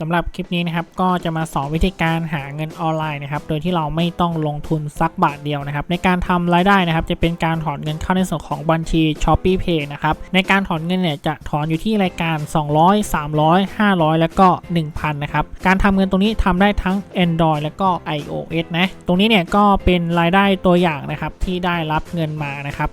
สำหรับคลิปนี้นะครับก็จะมาสอนวิธีการหาเงินออนไลน์นะครับโดยที่เราไม่ต้องลงทุนสักบาทเดียวนะครับในการทำรายได้นะครับจะเป็นการถอนเงินเข้าในส่วนของบัญชี s h o p e e Pay นะครับในการถอนเงินเนี่ยจะถอนอยู่ที่รายการ 200 300 500 แล้วก็ 1,000นะครับการทำเงินตรงนี้ทำได้ทั้ง Android แล้วก็ iOS นะตรงนี้เนี่ยก็เป็นรายได้ตัวอย่างนะครับที่ได้รับเงินมานะครับ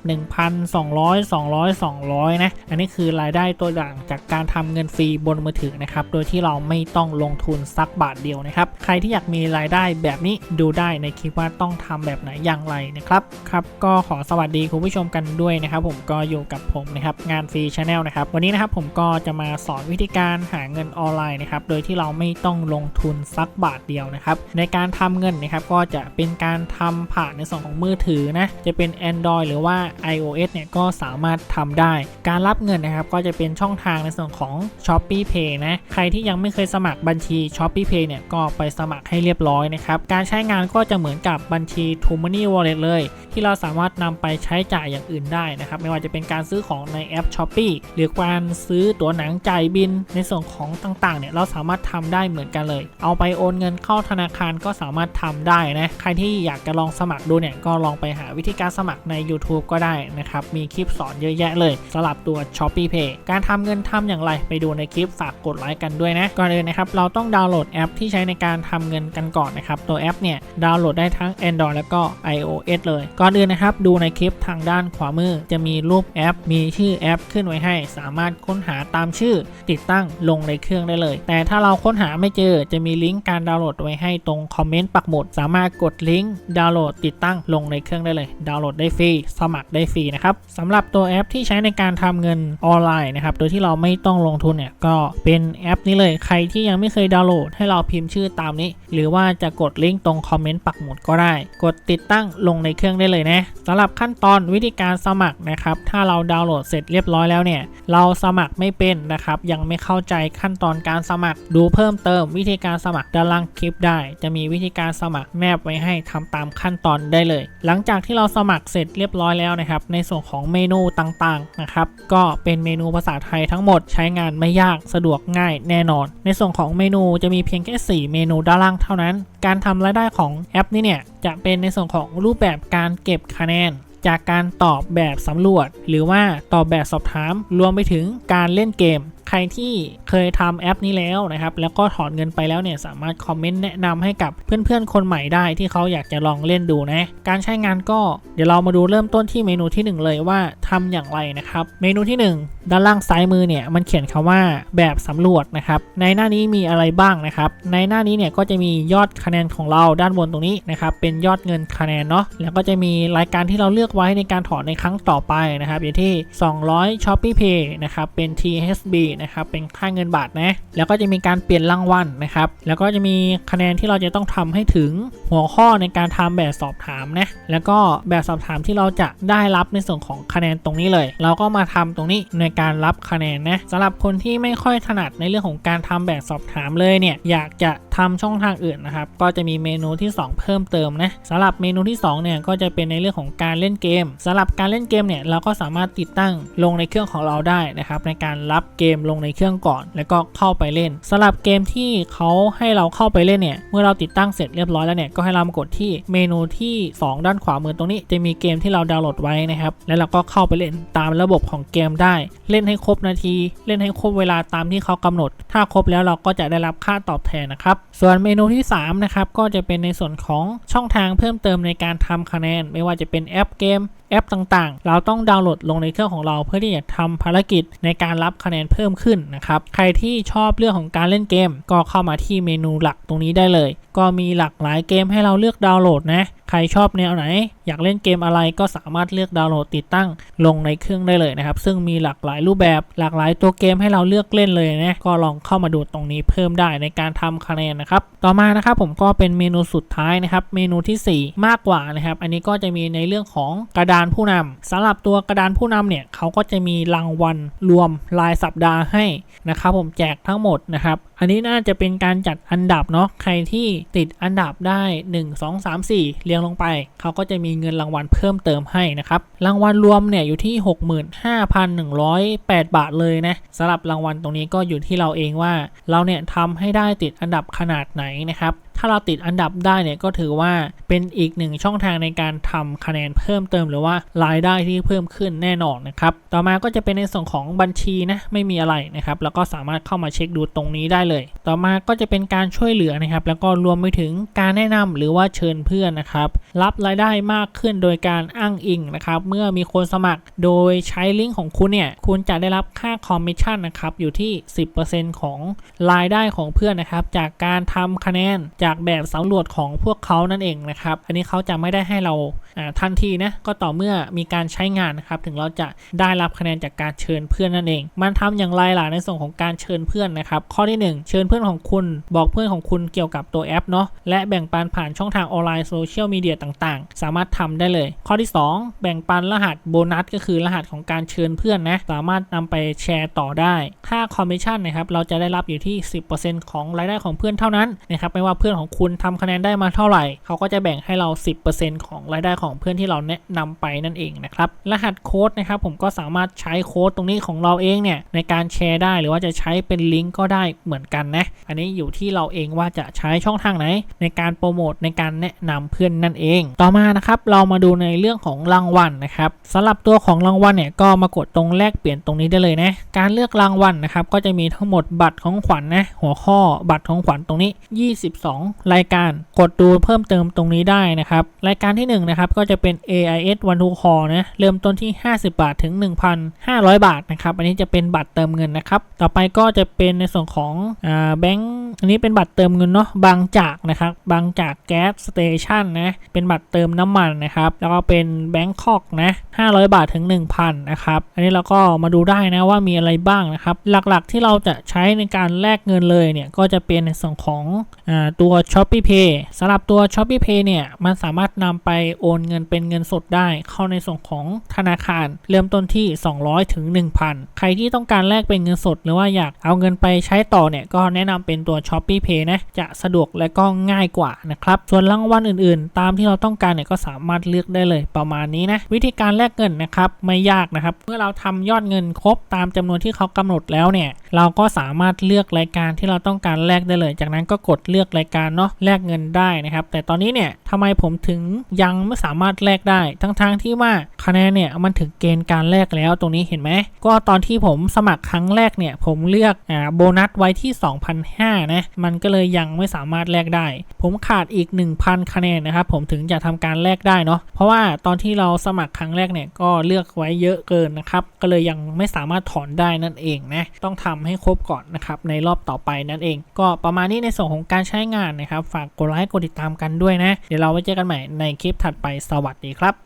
1,200 200 200นะอันนี้คือรายได้ตัวอย่างจากการทำเงินฟรีบนมือถือนะครับโดยที่เราไม่ต้องลงทุนสักบาทเดียวนะครับ ใครที่อยากมีรายได้แบบนี้ดูได้ในคลิปว่าต้องทำแบบไหนอย่างไรนะครับ ครับ ก็ขอสวัสดีคุณผู้ชมกันด้วยนะครับ ผมก็อยู่กับผมนะครับงานฟรีชาแนลนะครับ วันนี้นะครับผมก็จะมาสอนวิธีการหาเงินออนไลน์นะครับ โดยที่เราไม่ต้องลงทุนสักบาทเดียวนะครับ ในการทำเงินนะครับก็จะเป็นการทำผ่านในส่วนของมือถือนะ จะเป็น Android หรือว่า iOS เนี่ยก็สามารถทำได้ การรับเงินนะครับก็จะเป็นช่องทางในส่วนของ s h o p e e Pay นะ ใครที่ยังไม่เคยสมัครบัญชี s h o p e e Pay เนี่ยก็ไปสมัครให้เรียบร้อยนะครับ การใช้งานก็จะเหมือนกับบัญชี t o Money Wallet เลย ที่เราสามารถนำไปใช้จ่ายอย่างอื่นได้นะครับ ไม่ว่าจะเป็นการซื้อของในแอป s h o p e e หรือการซื้อตั๋วหนังจ่ายบินในส่วนของต่างๆเนี่ยเราสามารถทำได้เหมือนกันเลย เอาไปโอนเงินเข้าธนาคารก็สามารถทำได้นะใครที่อยากจะลองสมัครดูเนี่ยก็ลองไปหาวิธีการสมัครใน YouTube ก็ได้นะครับมีคลิปสอนเยอะแยะเลยสำหรับตัว s h o p e e Pay การทำเงินทำอย่างไรไปดูในคลิปฝากกดไลค์กันด้วยนะก่อนอื่นนะครับ เราต้องดาวน์โหลดแอปที่ใช้ในการทำเงินกันก่อนนะครับ ตัวแอปเนี่ยดาวน์โหลดได้ทั้ง Android แล้วก็ iOS เลย ก่อนอื่นนะครับ ดูในคลิปทางด้านขวามือ จะมีรูปแอป มีชื่อแอปขึ้นไว้ให้ สามารถค้นหาตามชื่อ ติดตั้งลงในเครื่องได้เลย แต่ถ้าเราค้นหาไม่เจอ จะมีลิงก์การดาวน์โหลดไว้ให้ตรงคอมเมนต์ปักหมุด สามารถกดลิงก์ดาวน์โหลดติดตั้งลงในเครื่องได้เลย ดาวน์โหลดได้ฟรี สมัครได้ฟรีนะครับสำหรับตัวแอปที่ใช้ในการทำเงินออนไลน์นะครับ โดยที่เราไม่ต้องลงทุนเนี่ย ก็เป็นแอปนี้เลย ใครที่ที่ยังไม่เคยดาวน์โหลดให้เราพิมพ์ชื่อตามนี้ หรือว่าจะกดลิงก์ตรงคอมเมนต์ปักหมุดก็ได้ กดติดตั้งลงในเครื่องได้เลยนะสำหรับขั้นตอนวิธีการสมัครนะครับ ถ้าเราดาวน์โหลดเสร็จเรียบร้อยแล้วเนี่ย เราสมัครไม่เป็นนะครับ ยังไม่เข้าใจขั้นตอนการสมัคร ดูเพิ่มเติมวิธีการสมัครด้านล่างคลิปได้ จะมีวิธีการสมัครแนบไว้ให้ทำตามขั้นตอนได้เลย หลังจากที่เราสมัครเสร็จเรียบร้อยแล้วนะครับ ในส่วนของเมนูต่างๆนะครับ ก็เป็นเมนูภาษาไทยทั้งหมดใช้งานไม่ยากสะดวกง่ายแน่นอน ในส่วนของเมนูจะมีเพียงแค่ 4 เมนูด้านล่างเท่านั้น การทำรายได้ของแอปนี้เนี่ยจะเป็นในส่วนของรูปแบบการเก็บคะแนนจากการตอบแบบสำรวจ หรือว่าตอบแบบสอบถาม รวมไปถึงการเล่นเกม ใครที่เคยทำแอปนี้แล้วนะครับ แล้วก็ถอนเงินไปแล้วเนี่ยสามารถคอมเมนต์แนะนำให้กับเพื่อนๆ คนใหม่ได้ที่เขาอยากจะลองเล่นดูนะ การใช้งานก็เดี๋ยวเรามาดูเริ่มต้นที่เมนูที่ 1 เลยว่าทำอย่างไรนะครับ เมนูที่ 1 ด้านล่างซ้ายมือเนี่ยมันเขียนคำว่าแบบสำรวจนะครับ ในหน้านี้มีอะไรบ้างนะครับ ในหน้านี้เนี่ยก็จะมียอดคะแนนของเราด้านบนตรงนี้นะครับ เป็นยอดเงินคะแนนเนาะ แล้วก็จะมีรายการที่เราเลือกไว้ในการถอนในครั้งต่อไปนะครับ อย่างที่ 200 Shopee Pay นะครับ เป็น THB นะครับเป็นค่าเงินบาทนะแล้วก็จะมีการเปลี่ยนรางวัลนะครับแล้วก็จะมีคะแนนที่เราจะต้องทำให้ถึงหัวข้อในการทำแบบสอบถามนะแล้วก็แบบสอบถามที่เราจะได้รับในส่วนของคะแนนตรงนี้เลย เราก็มาทำตรงนี้ในการรับคะแนนนะสำหรับคนที่ไม่ค่อยถนัดในเรื่องของการทำแบบสอบถามเลยเนี่ยอยากจะทำช่องทางอื่นนะครับก็จะมีเมนูที่ 2 เพิ่มเติมนะสำหรับเมนูที่2เนี่ยก็จะเป็นในเรื่องของการเล่นเกมสำหรับการเล่นเกมเนี่ยเราก็สามารถติดตั้งลงในเครื่องของเราได้นะครับในการรับเกมลงในเครื่องก่อน แล้วก็เข้าไปเล่นสำหรับเกมที่เขาให้เราเข้าไปเล่นเนี่ย เมื่อเราติดตั้งเสร็จเรียบร้อยแล้วเนี่ย ก็ให้เรามากดที่เมนูที่ 2 ด้านขวามือตรงนี้ จะมีเกมที่เราดาวน์โหลดไว้นะครับ แล้วเราก็เข้าไปเล่นตามระบบของเกมได้ เล่นให้ครบนาที เล่นให้ครบเวลาตามที่เขากำหนด ถ้าครบแล้วเราก็จะได้รับค่าตอบแทนนะครับ ส่วนเมนูที่3นะครับ ก็จะเป็นในส่วนของช่องทางเพิ่มเติมในการทำคะแนน ไม่ว่าจะเป็นแอปเกม แอปต่างๆ เราต้องดาวน์โหลดลงในเครื่องของเราเพื่อที่จะทำภารกิจในการรับคะแนนเพิ่มขึ้นนะครับ ใครที่ชอบเรื่องของการเล่นเกม ก็เข้ามาที่เมนูหลักตรงนี้ได้เลย ก็มีหลากหลายเกมให้เราเลือกดาวน์โหลดนะ ใครชอบแนวไหน อยากเล่นเกมอะไรก็สามารถเลือกดาวน์โหลดติดตั้งลงในเครื่องได้เลยนะครับ ซึ่งมีหลากหลายรูปแบบหลากหลายตัวเกมให้เราเลือกเล่นเลยนะก็ลองเข้ามาดูตรงนี้เพิ่มได้ในการทำคะแนนนะครับต่อมานะครับผมก็เป็นเมนูสุดท้ายนะครับเมนูทีสี่4 มากกว่านะครับ อันนี้ก็จะมีในเรื่องของกระดานผู้นำสำหรับตัวกระดานผู้นำเนี่ยเขาก็จะมีรางวัลรวมรายสัปดาห์ให้นะครับผมแจกทั้งหมดนะครับอันนี้น่าจะเป็นการจัดอันดับเนาะใครที่ติดอันดับได้ 1 2 3 4 เรียงลงไป เขาก็จะมีเงินรางวัลเพิ่มเติมให้นะครับ รางวัลรวมเนี่ยอยู่ที่ 65,108 บาทเลยนะสำหรับรางวัลตรงนี้ก็อยู่ที่เราเองว่า เราเนี่ยทำให้ได้ติดอันดับขนาดไหนนะครับ ถ้าเราติดอันดับได้เนี่ยก็ถือว่าเป็นอีกหนึ่งช่องทางในการทำคะแนนเพิ่มเติมหรือว่ารายได้ที่เพิ่มขึ้นแน่นอนนะครับ ต่อมาก็จะเป็นในส่วนของบัญชีนะไม่มีอะไรนะครับ แล้วก็สามารถเข้ามาเช็คดูตรงนี้ได้เลย ต่อมาก็จะเป็นการช่วยเหลือนะครับ แล้วก็รวมไปถึงการแนะนำหรือว่าเชิญเพื่อนนะครับ รับรายได้มากขึ้นโดยการอ้างอิงนะครับ เมื่อมีคนสมัครโดยใช้ลิงก์ของคุณเนี่ยคุณจะได้รับค่าคอมมิชชั่นนะครับอยู่ที่ 10%ของรายได้ของเพื่อนนะครับ จากการทำคะแนนจากากแบบสำรวจของพวกเขานั่นเองนะครับ อันนี้เขาจะไม่ได้ให้เราทันทีนะก็ต่อเมื่อมีการใช้งานนะครับ ถึงเราจะได้รับคะแนนจากการเชิญเพื่อนนั่นเอง มันทำอย่างไรล่ะในส่วนของการเชิญเพื่อนนะครับ ข้อที่ 1 เชิญเพื่อนของคุณ บอกเพื่อนของคุณเกี่ยวกับตัวแอปเนาะและแบ่งปันผ่านช่องทางออนไลน์โซเชียลมีเดียต่างๆ สามารถทำได้เลย ข้อที่ 2 แบ่งปันรหัสโบนัสก็คือรหัสของการเชิญเพื่อนนะสามารถนำไปแชร์ต่อได้ค่าคอมมิชชั่นนะครับเราจะได้รับอยู่ที่ 10%ของรายได้ของเพื่อนเท่านั้นนะครับไม่ว่าเพื่อนของคุณทำคะแนนได้มาเท่าไหร่ เขาก็จะแบ่งให้เรา 10%ของรายได้ของเพื่อนที่เราแนะนำไปนั่นเองนะครับ รหัสโค้ดนะครับผมก็สามารถใช้โค้ดตรงนี้ของเราเองเนี่ยในการแชร์ได้หรือว่าจะใช้เป็นลิงก์ก็ได้เหมือนกันนะ อันนี้อยู่ที่เราเองว่าจะใช้ช่องทางไหน ในการโปรโมทในการแนะนำเพื่อนนั่นเอง ต่อมานะครับเรามาดูในเรื่องของรางวัลนะครับสำหรับตัวของรางวัลเนี่ยก็มากดตรงแลกเปลี่ยนตรงนี้ได้เลยนะ การเลือกรางวัลนะครับก็จะมีทั้งหมดบัตรของขวัญนะหัวข้อบัตรของขวัญตรงนี้ 22รายการกดดูเพิ่มเติมตรงนี้ได้นะครับ รายการที่ 1 นะครับ ก็จะเป็น AIS One to Call นะ เริ่มต้นที่ 50 บาทถึง 1,500 บาทนะครับ อันนี้จะเป็นบัตรเติมเงินนะครับ ต่อไปก็จะเป็นในส่วนของอ่าแบงก์อันนี้เป็นบัตรเติมเงินเนาะบางจากนะครับบางจากแก๊สสเตชันนะเป็นบัตรเติมน้ำมันนะครับแล้วก็เป็นแบงคอกนะ500 บาทถึง 1,000นะครับอันนี้เราก็มาดูได้นะว่ามีอะไรบ้างนะครับ หลักๆที่เราจะใช้ในการแลกเงินเลยเนี่ยก็จะเป็นในส่วนของอาตัว s h o p e e Pay สำหรับตัว s h o p e e Pay เนี่ย มันสามารถนำไปโอนเงินเป็นเงินสดได้ เข้าในส่วนของธนาคาร เริ่มต้นที่ 200ถึง1,000 ใครที่ต้องการแลกเป็นเงินสด หรือว่าอยากเอาเงินไปใช้ต่อเนี่ย ก็แนะนำเป็นตัว s h o p e e Pay นะ จะสะดวกและก็ง่ายกว่านะครับ ส่วนรางวัลอื่นๆ ตามที่เราต้องการเนี่ย ก็สามารถเลือกได้เลยประมาณนี้นะ วิธีการแลกเงินนะครับไม่ยากนะครับ เมื่อเราทำยอดเงินครบตามจำนวนที่เขากำหนดแล้วเนี่ย เราก็สามารถเลือกรายการที่เราต้องการแลกได้เลย จากนั้นก็กดเลือกรายการเนาะแลกเงินได้นะครับ แต่ตอนนี้เนี่ยทำไมผมถึงยังไม่สามารถแลกได้ ทั้งๆทที่ว่า คะแนนเนี่ยมันถึงเกณฑ์การแลกแล้วตรงนี้เห็นไหม ก็ตอนที่ผมสมัครครั้งแรกเนี่ย ผมเลือกอ่าโบนัสไว้ที่2,500นะมันก็เลยยังไม่สามารถแลกได้ ผมขาดอีก 1,000 คะแนนนะครับผมถึงจะทำการแลกได้เนาะเพราะว่าตอนที่เราสมัครครั้งแรกเนี่ยก็เลือกไว้เยอะเกินนะครับก็เลยยังไม่สามารถถอนได้นั่นเองนะต้องทำให้ครบก่อนนะครับในรอบต่อไปนั่นเอง ก็ประมาณนี้ในส่วนของการใช้งานนะครับ ฝากกดไลค์กดติดตามกันด้วยนะ เดี๋ยวเราไว้เจอกันใหม่ในคลิปถัดไปสวัสดีครับ